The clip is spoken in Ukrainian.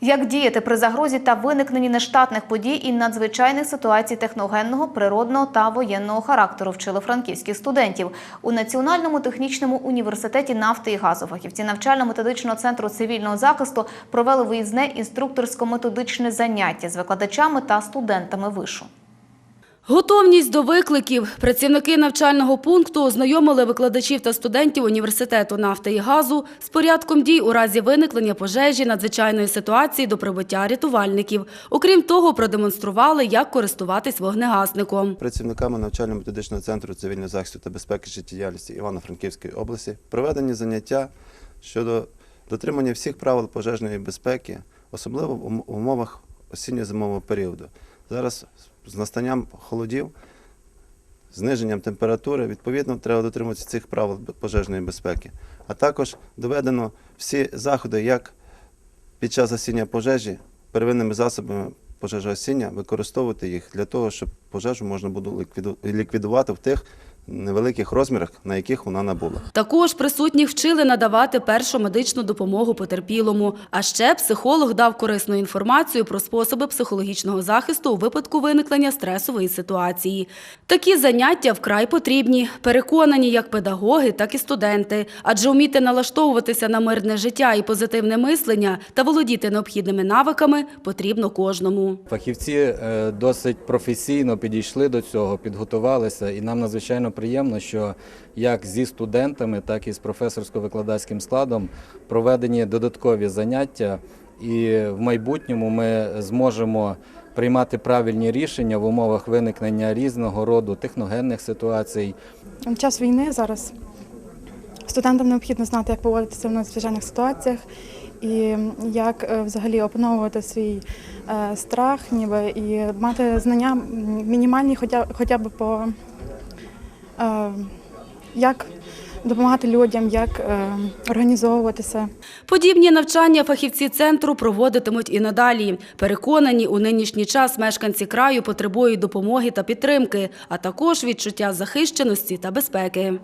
Як діяти при загрозі та виникненні нештатних подій і надзвичайних ситуацій техногенного, природного та воєнного характеру вчили франківських студентів у Національному технічному університеті нафти і газу. Фахівці навчально-методичного центру цивільного захисту провели виїзне інструкторсько-методичне заняття з викладачами та студентами вишу. Готовність до викликів. Працівники навчального пункту ознайомили викладачів та студентів університету нафти і газу з порядком дій у разі виникнення пожежі, надзвичайної ситуації до прибуття рятувальників. Окрім того, продемонстрували, як користуватись вогнегасником. Працівниками навчально-методичного центру цивільного захисту та безпеки життєдіяльності Івано-Франківської області проведені заняття щодо дотримання всіх правил пожежної безпеки, особливо в умовах осінньо-зимового періоду. Зараз з настанням холодів, зниженням температури, відповідно, треба дотримуватися цих правил пожежної безпеки. А також доведено всі заходи, як під час осіння пожежі первинними засобами пожежогасіння використовувати їх для того, щоб пожежу можна було ліквіду- ліквідувати в тих невеликих розмірах, на яких вона набула. Також присутніх вчили надавати першу медичну допомогу потерпілому. А ще психолог дав корисну інформацію про способи психологічного захисту у випадку виникнення стресової ситуації. Такі заняття вкрай потрібні, переконані як педагоги, так і студенти. Адже вміти налаштовуватися на мирне життя і позитивне мислення та володіти необхідними навиками потрібно кожному. Фахівці е, досить професійно підійшли до цього, підготувалися, і нам надзвичайно приємно, що як зі студентами, так і з професорсько-викладацьким складом проведені додаткові заняття, і в майбутньому ми зможемо приймати правильні рішення в умовах виникнення різного роду техногенних ситуацій, час війни зараз. Студентам необхідно знати, як поводитися в надзвичайних ситуаціях і як е, взагалі опановувати свій е, страх, ніби і мати знання мінімальні, хоча, хоча б по як допомагати людям, як е, організовуватися. Подібні навчання фахівці центру проводитимуть і надалі. Переконані, у нинішній час мешканці краю потребують допомоги та підтримки, а також відчуття захищеності та безпеки.